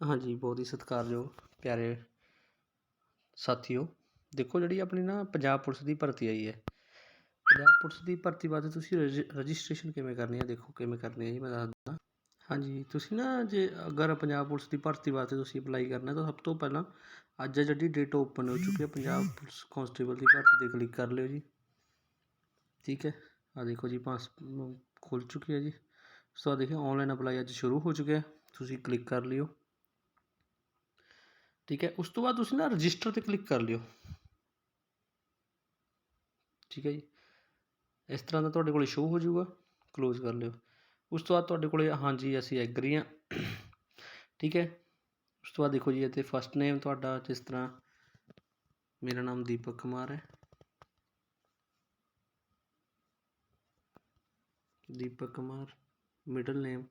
ਹਾਂਜੀ, ਬਹੁਤ ਹੀ ਸਤਿਕਾਰਯੋਗ, ਪਿਆਰੇ ਸਾਥੀਓ। ਦੇਖੋ, ਜਿਹੜੀ ਆਪਣੀ ਨਾ ਪੰਜਾਬ ਪੁਲਿਸ ਦੀ ਭਰਤੀ ਆਈ ਹੈ। ਪੰਜਾਬ ਪੁਲਿਸ ਦੀ ਭਰਤੀ ਵਾਸਤੇ ਤੁਸੀਂ ਰਜਿ, ਰਜਿਸਟ੍ਰੇਸ਼ਨ ਕਿਵੇਂ ਕਰਨੀ ਹੈ? ਦੇਖੋ, ਕਿਵੇਂ ਕਰਨੀ ਹੈ ਜੀ, ਮੈਂ ਦੱਸਦਾ ਹਾਂਜੀ, ਤੁਸੀਂ ਨਾ ਜੇ ਅਗਰ ਪੰਜਾਬ ਪੁਲਿਸ ਦੀ ਭਰਤੀ ਵਾਸਤੇ ਤੁਸੀਂ ਅਪਲਾਈ ਕਰਨਾ, ਤਾਂ ਸਭ ਤੋਂ ਪਹਿਲਾਂ ਅੱਜ ਜਿਹੜੀ ਡੇਟ ਓਪਨ ਹੋ ਚੁੱਕੀ ਹੈ, ਪੰਜਾਬ ਪੁਲਿਸ ਕਾਂਸਟੇਬਲ ਦੀ ਭਰਤੀ 'ਤੇ ਕਲਿੱਕ ਕਰ ਲਿਓ ਜੀ। ਠੀਕ ਹੈ? ਆ ਦੇਖੋ ਜੀ, ਪਾਸ ਖੁੱਲ ਚੁੱਕੀ ਹੈ ਜੀ। ਉਸ ਤੋਂ ਬਾਅਦ ਦੇਖਿਓ ਆਨਲਾਈਨ ਅਪਲਾਈ ਅੱਜ ਸ਼ੁਰੂ ਹੋ ਚੁੱਕਿਆ ਤੁਸੀਂ ਕਲਿੱਕ ਕਰ ਲਿਓ। ਠੀਕ ਹੈ, ਉਸ ਤੋਂ ਬਾਅਦ ਤੁਸੀਂ ਨਾ ਰਜਿਸਟਰ ਤੇ ਕਲਿੱਕ ਕਰ ਲਿਓ। ਠੀਕ ਹੈ ਜੀ। ਇਸ ਤਰ੍ਹਾਂ ਦਾ ਤੁਹਾਡੇ ਕੋਲ ਸ਼ੋ ਹੋ ਜਾਊਗਾ ਕਲੋਜ਼ ਕਰ ਲਿਓ। ਉਸ ਤੋਂ ਬਾਅਦ ਤੁਹਾਡੇ ਕੋਲੇ, ਹਾਂਜੀ, ਅਸੀਂ ਐਗਰੀ ਹਾਂ। ਠੀਕ ਹੈ। ਉਸ ਤੋਂ ਬਾਅਦ ਦੇਖੋ ਜੀ, ਇੱਥੇ ਫਸਟ ਨੇਮ ਤੁਹਾਡਾ ਜਿਸ ਤਰ੍ਹਾਂ, ਮੇਰਾ ਨਾਮ ਦੀਪਕ ਕੁਮਾਰ ਹੈ। ਦੀਪਕ ਕੁਮਾਰ ਮਿਡਲ ਨੇਮ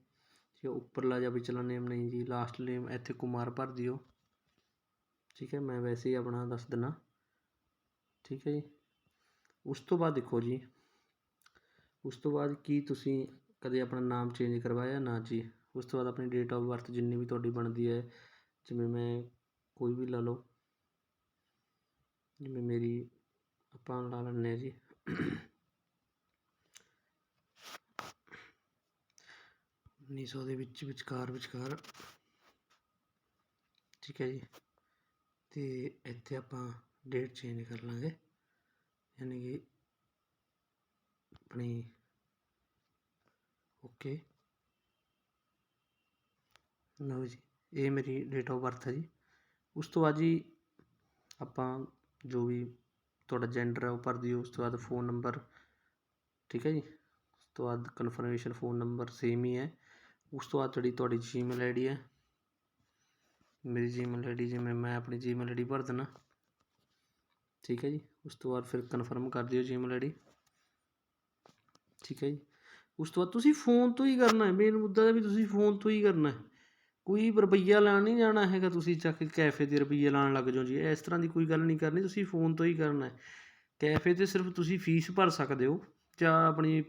ਜੇ ਉੱਪਰਲਾ ਜਾਂ ਵਿਚਲਾ ਨੇਮ ਨਹੀਂ ਜੀ ਲਾਸਟ ਨੇਮ ਇੱਥੇ ਕੁਮਾਰ ਭਰ ਦਿਓ। ਠੀਕ ਹੈ, ਮੈਂ ਵੈਸੇ ਹੀ ਆਪਣਾ ਦੱਸ ਦਿੰਦਾ ਠੀਕ ਹੈ ਜੀ। ਉਸ ਤੋਂ ਬਾਅਦ ਦੇਖੋ ਜੀ। ਉਸ ਤੋਂ ਬਾਅਦ ਕੀ ਤੁਸੀਂ ਕਦੇ ਆਪਣਾ ਨਾਮ ਚੇਂਜ ਕਰਵਾਇਆ ਨਾ ਜੀ? ਉਸ ਤੋਂ ਬਾਅਦ ਆਪਣੀ ਡੇਟ ਆਫ ਬਰਥ ਜਿੰਨੀ ਵੀ ਤੁਹਾਡੀ ਬਣਦੀ ਹੈ, ਜਿਵੇਂ ਮੈਂ ਕੋਈ ਵੀ ਲਾ ਲਓ। ਜਿਵੇਂ ਮੇਰੀ ਆਪਾਂ ਲਾ ਲੈਂਦੇ ਹਾਂ ਜੀ। ਉੱਨੀ ਸੌ ਦੇ ਵਿੱਚ ਵਿਚਕਾਰ ਵਿਚਕਾਰ। ਠੀਕ ਹੈ ਜੀ। ਅਤੇ ਇੱਥੇ ਆਪਾਂ ਡੇਟ ਚੇਂਜ ਕਰ ਲਾਂਗੇ। ਯਾਨੀ ਕਿ ਆਪਣੀ ਓਕੇ ਲਓ ਜੀ, ਇਹ ਮੇਰੀ ਡੇਟ ਆਫ ਬਰਥ ਹੈ ਜੀ। ਉਸ ਤੋਂ ਬਾਅਦ ਜੀ ਆਪਾਂ ਜੋ ਵੀ ਤੁਹਾਡਾ ਜੈਂਡਰ ਹੈ ਉਹ ਭਰ ਦਿਓ, ਉਸ ਤੋਂ ਬਾਅਦ ਫ਼ੋਨ ਨੰਬਰ ਠੀਕ ਹੈ ਜੀ। ਉਸ ਤੋਂ ਬਾਅਦ ਕਨਫਰਮੇਸ਼ਨ ਫ਼ੋਨ ਨੰਬਰ ਸੇਮ ਹੀ ਹੈ। ਉਸ ਤੋਂ ਬਾਅਦ ਜਿਹੜੀ ਤੁਹਾਡੀ ਜੀਮੇਲ ਆਈਡੀ ਹੈ ਮੇਰੀ ਜੀਮੇਲ ਆਈਡੀ ਜਿਵੇਂ ਮੈਂ ਆਪਣੀ ਜੀਮੇਲ ਆਈਡੀ ਭਰ ਦਿੰਦਾ ਠੀਕ ਹੈ ਜੀ? ਉਸ ਤੋਂ ਬਾਅਦ ਫਿਰ ਕਨਫਰਮ ਕਰ ਦਿਓ ਜੀਮੇਲ ਆਈਡੀ ਠੀਕ ਹੈ ਜੀ? ਉਸ ਤੋਂ ਬਾਅਦ ਤੁਸੀਂ ਫੋਨ ਤੋਂ ਹੀ ਕਰਨਾ ਹੈ। ਮੇਨ ਮੁੱਦਾ ਹੈ ਵੀ ਤੁਸੀਂ ਫੋਨ ਤੋਂ ਹੀ ਕਰਨਾ ਹੈ। ਕੋਈ ਰੁਪਈਆ ਲੈਣ ਨਹੀਂ ਜਾਣਾ ਹੈਗਾ, ਤੁਸੀਂ ਚੱਕ ਕੇ ਕੈਫੇ 'ਤੇ ਰੁਪਈਆ ਲਾਉਣ ਲੱਗ ਜਾਓ ਜੀ। ਇਸ ਤਰ੍ਹਾਂ ਦੀ ਕੋਈ ਗੱਲ ਨਹੀਂ ਕਰਨੀ, ਤੁਸੀਂ ਫੋਨ ਤੋਂ ਹੀ ਕਰਨਾ ਹੈ। ਕੈਫੇ 'ਤੇ ਸਿਰਫ ਤੁਸੀਂ ਫੀਸ ਭਰ ਸਕਦੇ ਹੋ, ਜਾਂ ਆਪਣੀ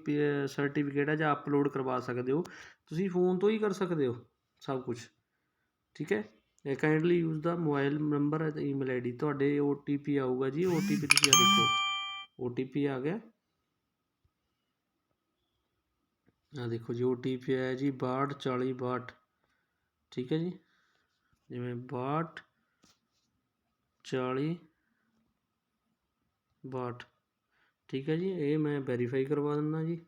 ਸਰਟੀਫਿਕੇਟ ਹੈ, ਜਾਂ ਅਪਲੋਡ ਕਰਵਾ ਸਕਦੇ ਹੋ। ਤੁਸੀਂ ਫੋਨ ਤੋਂ ਹੀ ਕਰ ਸਕਦੇ ਹੋ, ਸਭ ਕੁਝ ਠੀਕ ਹੈ? ਇਹ ਕਾਈਂਡਲੀ ਯੂਜ਼ ਦਾ ਮੋਬਾਈਲ ਨੰਬਰ ਹੈ ਤੇ ਈਮੇਲ ਆਈਡੀ ਤੁਹਾਡੇ ਓ ਟੀ ਪੀ ਆਊਗਾ ਜੀ। ਓ ਟੀ ਪੀ ਤੁਸੀਂ ਆ ਦੇਖੋ। ਓ ਟੀ ਪੀ ਆ ਗਿਆ। ਆ ਦੇਖੋ ਜੀ ਓ ਟੀ ਪੀ ਆਇਆ ਜੀ 62 40 62 ਠੀਕ ਹੈ ਜੀ। ਜਿਵੇਂ 62 40 62 ਠੀਕ ਹੈ ਜੀ, ਇਹ ਮੈਂ ਵੈਰੀਫਾਈ ਕਰਵਾ ਦਿੰਦਾ ਜੀ।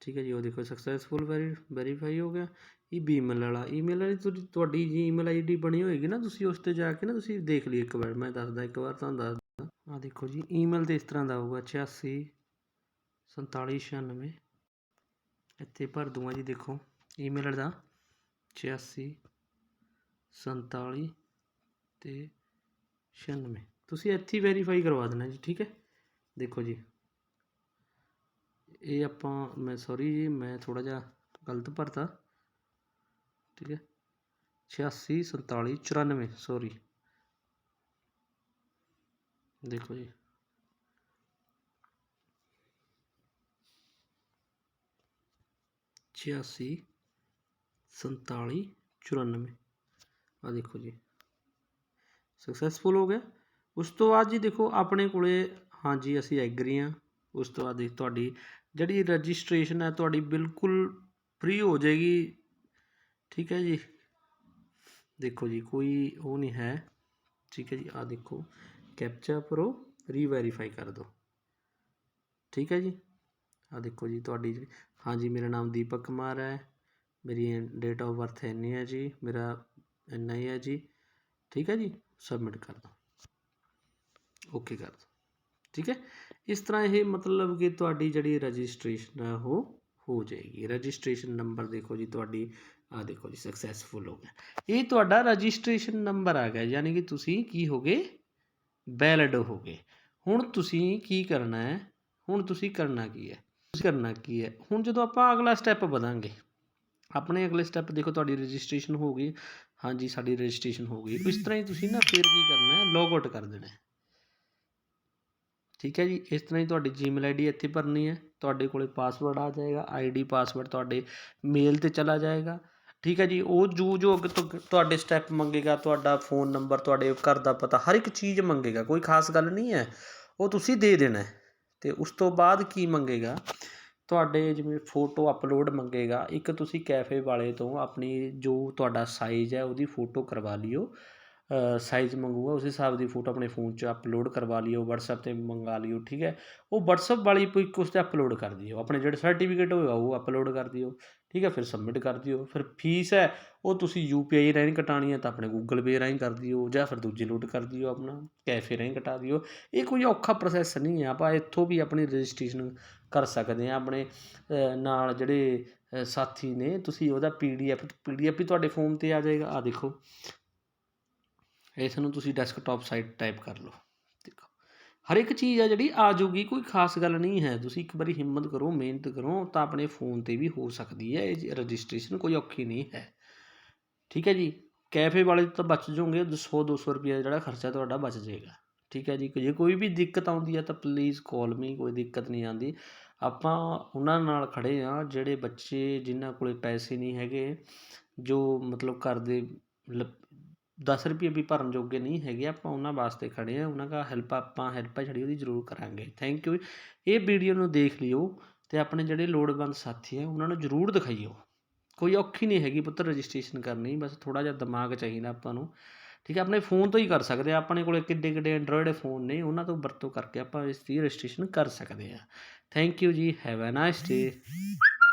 ਠੀਕ ਹੈ ਜੀ, ਉਹ ਦੇਖੋ ਸਕਸੈਸਫੁਲ ਵੈਰੀ ਵੈਰੀਫਾਈ ਹੋ ਗਿਆ। ਇਹ ਬੀਮੇਲ ਵਾਲਾ e ਈਮੇਲ ਵਾਲੀ ਤੁਹਾਡੀ ਤੁਹਾਡੀ ਜੀ e ਈਮੇਲ ਆਈਡੀ ਬਣੀ ਹੋਏਗੀ ਨਾ ਤੁਸੀਂ ਉਸ ਤੇ ਜਾ ਕੇ ਨਾ ਤੁਸੀਂ ਦੇਖ ਲਈ ਇੱਕ ਵਾਰ, ਮੈਂ ਦੱਸਦਾ, ਇੱਕ ਵਾਰ ਤੁਹਾਨੂੰ ਦੱਸਦਾ। ਆ ਦੇਖੋ ਜੀ e ਈਮੇਲ ਤੇ ਇਸ ਤਰ੍ਹਾਂ ਦਾ ਆਊਗਾ 86 47 96 ਇੱਥੇ ਭਰ ਦੂੰਗਾ ਜੀ, ਦੇਖੋ ਈਮੇਲ ਦਾ 86 47 ਤੇ 96 ਤੁਸੀਂ ਇੱਥੇ ਵੈਰੀਫਾਈ ਕਰਵਾ ਦੇਣਾ ਜੀ, ਠੀਕ ਹੈ? ਦੇਖੋ ਜੀ। ਇਹ ਆਪਾਂ, ਮੈਂ ਸੌਰੀ ਜੀ, ਮੈਂ ਥੋੜਾ ਜਿਹਾ ਗਲਤ ਭਰਤਾ। ਠੀਕ ਹੈ 86 47 94 ਸੌਰੀ ਦੇਖੋ ਜੀ। ਛਿਆਸੀ, ਸੰਤਾਲੀ, ਚੁਰਾਨਵੇਂ। ਆ ਦੇਖੋ ਜੀ। ਸਕਸੈਸਫੁਲ ਹੋ ਗਿਆ। ਉਸ ਤੋਂ ਬਾਅਦ ਜੀ ਦੇਖੋ ਆਪਣੇ ਕੋਲੇ, ਹਾਂਜੀ, ਅਸੀਂ ਐਗਰੀ ਹਾਂ। ਉਸ ਤੋਂ ਬਾਅਦ ਤੁਹਾਡੀ ਜਿਹੜੀ ਰਜਿਸਟ੍ਰੇਸ਼ਨ ਹੈ, ਤੁਹਾਡੀ ਬਿਲਕੁਲ ਫ੍ਰੀ ਹੋ ਜਾਏਗੀ। ਠੀਕ ਹੈ ਜੀ ਦੇਖੋ ਜੀ ਕੋਈ ਉਹ ਨਹੀਂ ਹੈ ਠੀਕ ਹੈ ਜੀ ਆ ਦੇਖੋ ਕੈਪਚਾ ਪ੍ਰੋ ਰੀਵੈਰੀਫਾਈ ਕਰ ਦਿਓ ਠੀਕ ਹੈ ਜੀ ਆ ਦੇਖੋ ਜੀ ਤੁਹਾਡੀ ਹਾਂਜੀ ਮੇਰਾ ਨਾਮ ਦੀਪਕ ਕੁਮਾਰ ਹੈ ਮੇਰੀ ਡੇਟ ਆਫ ਬਰਥ ਇੰਨੀ ਹੈ ਜੀ ਮੇਰਾ ਇੰਨਾ ਹੀ ਹੈ ਜੀ ਠੀਕ ਹੈ ਜੀ ਸਬਮਿਟ ਕਰ ਦਿਓ ਓਕੇ ਕਰ ਦਿਓ ਠੀਕ ਹੈ ਇਸ ਤਰ੍ਹਾਂ ਇਹ ਮਤਲਬ ਕਿ ਤੁਹਾਡੀ ਜਿਹੜੀ ਰਜਿਸਟ੍ਰੇਸ਼ਨ ਹੈ ਉਹ ਹੋ ਜਾਏਗੀ ਰਜਿਸਟ੍ਰੇਸ਼ਨ ਨੰਬਰ ਦੇਖੋ ਜੀ ਤੁਹਾਡੀ ਆ ਦੇਖੋ ਜੀ ਸਕਸੈਸਫੁਲ ਹੋ ਗਿਆ। ਇਹ ਤੁਹਾਡਾ ਰਜਿਸਟ੍ਰੇਸ਼ਨ ਨੰਬਰ ਆ ਗਿਆ, ਯਾਨੀ ਕਿ ਤੁਸੀਂ ਕੀ ਹੋਗੇ ਵੈਲਿਡ ਹੋਗੇ ਹੁਣ ਤੁਸੀਂ ਕੀ ਕਰਨਾ ਹੈ? ਹੁਣ ਤੁਸੀਂ ਕਰਨਾ ਕੀ ਹੈ? ਤੁਸੀਂ ਕਰਨਾ ਕੀ ਹੈ? ਹੁਣ ਜਦੋਂ ਆਪਾਂ ਅਗਲਾ ਸਟੈਪ ਵਧਾਂਗੇ, ਆਪਣੇ ਅਗਲੇ ਸਟੈਪ ਦੇਖੋ, ਤੁਹਾਡੀ ਰਜਿਸਟ੍ਰੇਸ਼ਨ ਹੋ ਗਈ। ਹਾਂਜੀ, ਸਾਡੀ ਰਜਿਸਟ੍ਰੇਸ਼ਨ ਹੋ ਗਈ। ਇਸ ਤਰ੍ਹਾਂ ਹੀ ਤੁਸੀਂ ਨਾ ਫਿਰ ਕੀ ਕਰਨਾ ਹੈ? ਲੌਗ ਆਊਟ ਕਰ ਦੇਣਾ ਹੈ। ਠੀਕ ਹੈ ਜੀ? ਇਸ ਤਰ੍ਹਾਂ ਹੀ ਤੁਹਾਡੀ ਜੀਮੇਲ ਆਈਡੀ ਇੱਥੇ ਭਰਨੀ ਹੈ। ਤੁਹਾਡੇ ਕੋਲੇ ਪਾਸਵਰਡ ਆ ਜਾਏਗਾ। ਆਈਡੀ ਪਾਸਵਰਡ ਤੁਹਾਡੇ ਮੇਲ ਤੇ ਚਲਾ ਜਾਏਗਾ। ਠੀਕ ਹੈ ਜੀ, ਉਹ ਜੋ ਜੋ ਅੱਗੇ ਤੋਂ, ਤੁਹਾਡੇ ਸਟੈਪ ਮੰਗੇਗਾ, ਤੁਹਾਡਾ ਫੋਨ ਨੰਬਰ ਤੁਹਾਡੇ ਘਰ ਦਾ ਪਤਾ, ਹਰ ਇੱਕ ਚੀਜ਼ ਮੰਗੇਗਾ, ਕੋਈ ਖਾਸ ਗੱਲ ਨਹੀਂ ਹੈ, ਉਹ ਤੁਸੀਂ ਦੇ ਦੇਣਾ ਹੈ। ਤੇ ਉਸ ਤੋਂ ਬਾਅਦ ਕੀ ਮੰਗੇਗਾ? ਤੁਹਾਡੇ ਜਿਵੇਂ ਫੋਟੋ ਅਪਲੋਡ ਮੰਗੇਗਾ, ਇੱਕ ਤੁਸੀਂ ਕੈਫੇ ਵਾਲੇ ਤੋਂ ਆਪਣੀ ਜੋ ਤੁਹਾਡਾ ਸਾਈਜ਼ ਹੈ, ਉਹਦੀ ਫੋਟੋ ਕਰਵਾ ਲਿਓ। ਸਾਈਜ਼ ਮੰਗੂਗਾ, ਉਸ ਹਿਸਾਬ ਦੀ ਫੋਟੋ ਆਪਣੇ ਫੋਨ 'ਚ ਅਪਲੋਡ ਕਰਵਾ ਲਿਓ, WhatsApp ਤੇ ਮੰਗਾ ਲਿਓ, ਠੀਕ ਹੈ? ਉਹ WhatsApp ਵਾਲੀ ਪਿਕ ਉਸ 'ਤੇ ਅਪਲੋਡ ਕਰ ਦਿਓ। ਆਪਣੇ ਜਿਹੜੇ ਸਰਟੀਫਿਕੇਟ ਹੋਏਗਾ ਉਹ ਅਪਲੋਡ ਕਰ ਦਿਓ, ਠੀਕ ਹੈ? ਫਿਰ ਸਬਮਿਟ ਕਰ ਦਿਓ। ਫਿਰ ਫੀਸ ਹੈ, ਉਹ ਤੁਸੀਂ ਯੂਪੀਆਈ ਰਾਹੀਂ ਕਟਾਣੀ ਹੈ ਤਾਂ ਆਪਣੇ ਗੂਗਲ ਪੇ ਰਾਹੀਂ ਕਰ ਦਿਓ, ਜਾਂ ਫਿਰ ਦੂਜੀ ਲੋਡ ਕਰ ਦਿਓ ਆਪਣਾ ਕੈਫੇ ਰਾਹੀਂ ਕਟਾ ਦਿਓ। ਇਹ ਕੋਈ ਔਖਾ ਪ੍ਰੋਸੈਸ ਨਹੀਂ ਹੈ। ਆਪਾਂ ਇੱਥੋਂ ਵੀ ਆਪਣੀ ਰਜਿਸਟ੍ਰੇਸ਼ਨ ਕਰ ਸਕਦੇ ਹਾਂ, ਆਪਣੇ ਨਾਲ ਜਿਹੜੇ ਸਾਥੀ ਨੇ, ਤੁਸੀਂ ਉਹਦਾ ਪੀਡੀਐਫ ਪੀਡੀਐਫ ਵੀ ਤੁਹਾਡੇ ਫੋਨ ਤੇ ਆ ਜਾਏਗਾ। ਆ ਦੇਖੋ ਇਸ ਨੂੰ ਤੁਸੀਂ ਡੈਸਕਟਾਪ ਸਾਈਟ ਟਾਈਪ ਕਰ ਲਓ। ਦੇਖੋ, ਹਰ ਇੱਕ ਚੀਜ਼ ਆ ਜਿਹੜੀ ਆ ਜਾਊਗੀ, ਕੋਈ ਖਾਸ ਗੱਲ ਨਹੀਂ ਹੈ। ਤੁਸੀਂ ਇੱਕ ਵਾਰੀ ਹਿੰਮਤ ਕਰੋ, ਮਿਹਨਤ ਕਰੋ, ਤਾਂ ਆਪਣੇ ਫੋਨ ਤੇ ਵੀ ਹੋ ਸਕਦੀ ਹੈ। ਇਹ ਰਜਿਸਟ੍ਰੇਸ਼ਨ ਕੋਈ ਔਖੀ ਨਹੀਂ ਹੈ। ਠੀਕ ਹੈ ਜੀ? ਕੈਫੇ ਵਾਲੇ ਤਾਂ ਬਚ ਜਾਓਗੇ 100 200 ਰੁਪਏ ਜਿਹੜਾ ਖਰਚਾ ਤੁਹਾਡਾ ਬਚ ਜਾਏਗਾ। ਠੀਕ ਹੈ ਜੀ? ਜੇ ਕੋਈ ਵੀ ਦਿੱਕਤ ਆਉਂਦੀ ਹੈ ਤਾਂ ਪਲੀਜ਼ ਕਾਲ ਮੀ ਕੋਈ ਦਿੱਕਤ ਨਹੀਂ ਆਉਂਦੀ। ਆਪਾਂ ਉਹਨਾਂ ਨਾਲ ਖੜੇ ਆ ਜਿਹੜੇ ਬੱਚੇ ਜਿਨ੍ਹਾਂ ਕੋਲੇ ਪੈਸੇ ਨਹੀਂ ਹੈਗੇ, ਜੋ ਮਤਲਬ ਘਰ ਦੇ 10 ਰੁਪਏ ਵੀ ਭਰਨ ਜੋਗੇ ਨਹੀਂ ਹੈਗੇ, ਆਪਾਂ ਉਹਨਾਂ ਵਾਸਤੇ ਖੜੇ ਆ ਉਹਨਾਂ ਦਾ ਹੈਲਪ ਆਪਾਂ ਹੈਲਪ ਜਿਹੜੀ ਉਹਦੀ ਜ਼ਰੂਰ ਕਰਾਂਗੇ। ਥੈਂਕ ਯੂ ਇਹ ਵੀਡੀਓ ਨੂੰ ਦੇਖ ਲਿਓ ਤੇ ਆਪਣੇ ਜਿਹੜੇ ਲੋੜਵੰਦ ਸਾਥੀ ਆ ਉਹਨਾਂ ਨੂੰ ਜ਼ਰੂਰ ਦਿਖਾਈਓ। ਕੋਈ ਔਖੀ ਨਹੀਂ ਹੈਗੀ ਪੁੱਤਰ ਰਜਿਸਟ੍ਰੇਸ਼ਨ ਕਰਨੀ, ਬਸ ਥੋੜਾ ਜਿਹਾ ਦਿਮਾਗ ਚਾਹੀਦਾ ਆਪਾਂ ਨੂੰ। ਠੀਕ ਹੈ, ਆਪਣੇ ਫੋਨ ਤੋਂ ਹੀ ਕਰ ਸਕਦੇ ਆ ਆਪਣੇ ਕੋਲੇ ਕਿੱਡੇ ਕਿੱਡੇ ਐਂਡਰੋਇਡ ਫੋਨ ਨੇ, ਉਹਨਾਂ ਤੋਂ ਵਰਤੋਂ ਕਰਕੇ ਆਪਾਂ ਇਸ ਦੀ ਰਜਿਸਟ੍ਰੇਸ਼ਨ ਕਰ ਸਕਦੇ ਆ ਥੈਂਕ ਯੂ ਜੀ ਹੈਵ ਅ ਨਾਈਸ ਡੇ